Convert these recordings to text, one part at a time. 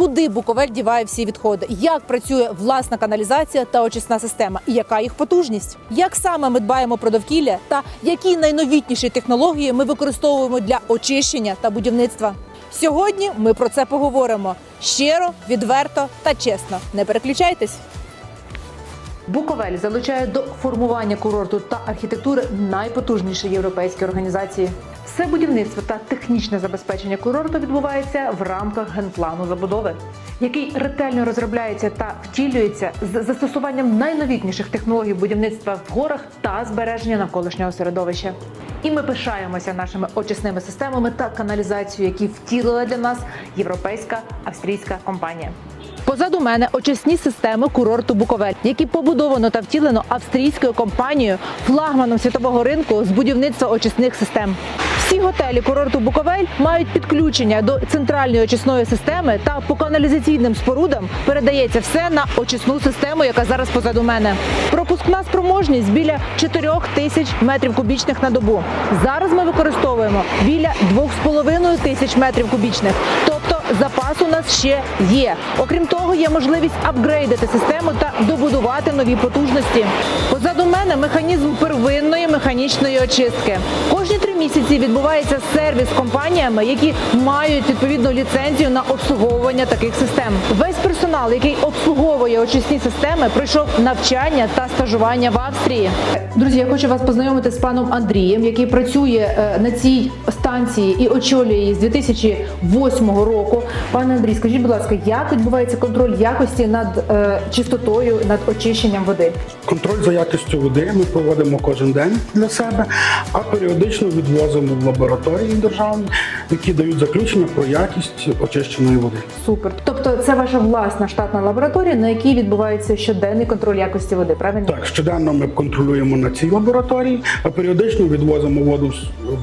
куди Буковель діває всі відходи, як працює власна каналізація та очисна система, і яка їх потужність, як саме ми дбаємо про довкілля та які найновітніші технології ми використовуємо для очищення та будівництва. Сьогодні ми про це поговоримо щиро, відверто та чесно. Не переключайтесь. Буковель залучає до формування курорту та архітектури найпотужніші європейські організації. Все будівництво та технічне забезпечення курорту відбувається в рамках генплану забудови, який ретельно розробляється та втілюється з застосуванням найновітніших технологій будівництва в горах та збереження навколишнього середовища. І ми пишаємося нашими очисними системами та каналізацією, які втілила для нас європейська австрійська компанія. Позаду мене очисні системи курорту Буковель, які побудовано та втілено австрійською компанією, флагманом світового ринку з будівництва очисних систем. Всі готелі курорту Буковель мають підключення до центральної очисної системи та по каналізаційним спорудам передається все на очисну систему, яка зараз позаду мене. Пропускна спроможність біля 4 тисяч метрів кубічних на добу. Зараз ми використовуємо біля 2,5 тисяч метрів кубічних. Тобто запас у нас ще є. Окрім того, є можливість апгрейдити систему та добудувати нові потужності. Позаду мене механізм первинної механічної очистки. Кожні три місяці відбувається сервіс компаніями, які мають відповідну ліцензію на обслуговування таких систем. Весь персонал, який обслуговує очисні системи, пройшов навчання та стажування в Австрії. Друзі, я хочу вас познайомити з паном Андрієм, який працює е, на цій станції і очолює її з 2008 року. Пане Андрій, скажіть, будь ласка, як відбувається контроль якості над е, чистотою, над очищенням води? Контроль за якістю води ми проводимо кожен день для себе, а періодично відвозимо в лабораторії державні, які дають заключення про якість очищеної води. Супер. Тобто, це ваша власна штатна лабораторія, на якій відбувається щоденний контроль якості води, правильно? Так, щоденно ми контролюємо на цій лабораторії, а періодично відвозимо воду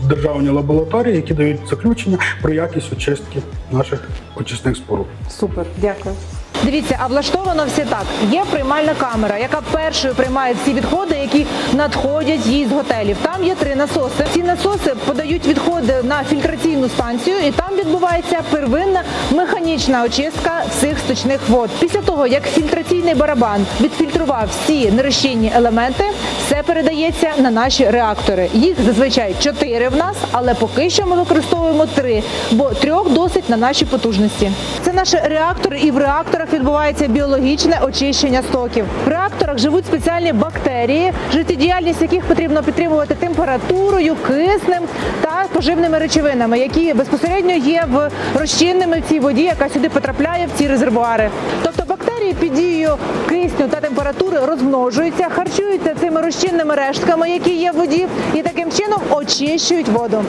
державні лабораторії, які дають заключення про якість очистки наших очисних споруд. Супер, дякую. Дивіться, а влаштовано все так. Є приймальна камера, яка першою приймає всі відходи, які надходять їй з готелів. Там є три насоси. Ці насоси подають відходи на фільтраційну станцію, і там відбувається первинна механічна очистка всіх сточних вод. Після того, як фільтраційний барабан відфільтрував всі нерозчинні елементи, все передається на наші реактори. Їх зазвичай чотири в нас, але поки що ми використовуємо три, бо трьох досить на наші потужності. Це наші реактори, і в реакторах відбувається біологічне очищення стоків. В реакторах живуть спеціальні бактерії, життєдіяльність яких потрібно підтримувати температурою, киснем та поживними речовинами, які безпосередньо є в розчинними в цій воді, яка сюди потрапляє в ці резервуари. Тобто бактерії під дією кисню та температури розмножуються, харчуються цими розчинними рештками, які є в воді, і таким чином очищують воду.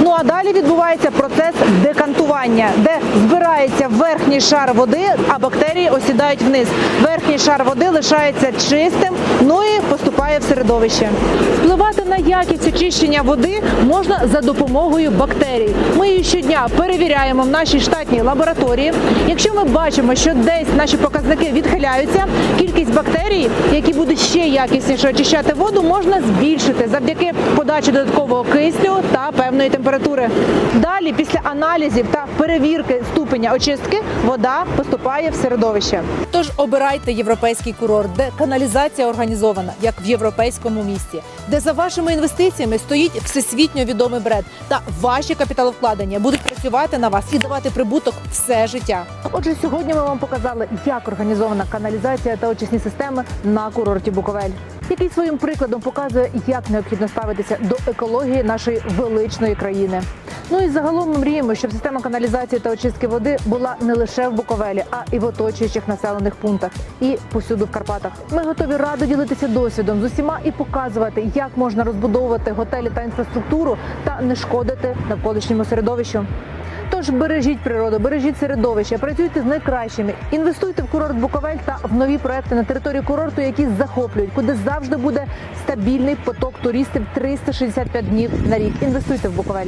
Ну а далі відбувається процес декантування, де збирається верхній шар води, а бактерії осідають вниз. Верхній шар води лишається чистим, ну і поступає в середовище. Впливати на якість очищення води можна за допомогою бактерій. Ми її щодня перевіряємо в нашій штатній лабораторії. Якщо ми бачимо, що десь наші показники відхиляються, кількість бактерій, які будуть ще якісніше очищати воду, можна збільшити завдяки подачі додаткового кисню та певної температури. Далі, після аналізів та перевірки ступеня очистки, вода поступає в середовище. Тож обирайте європейський курорт, де каналізація організована, як в європейському місті, де за вашими інвестиціями стоїть всесвітньо відомий бренд, та ваші капіталовкладення будуть працювати на вас і давати прибуток все життя. Отже, сьогодні ми вам показали, як організована каналізація та очисні системи на курорті Буковель, який своїм прикладом показує, як необхідно ставитися до екології нашої величної країни. Ну і загалом ми мріємо, щоб система каналізації та очистки води була не лише в Буковелі, а і в оточуючих населених пунктах і повсюду в Карпатах. Ми готові радо ділитися досвідом з усіма і показувати, як можна розбудовувати готелі та інфраструктуру та не шкодити навколишньому середовищу. Тож бережіть природу, бережіть середовище, працюйте з найкращими, інвестуйте в курорт Буковель та в нові проекти на території курорту, які захоплюють, куди завжди буде стабільний поток туристів 365 днів на рік. Інвестуйте в Буковель.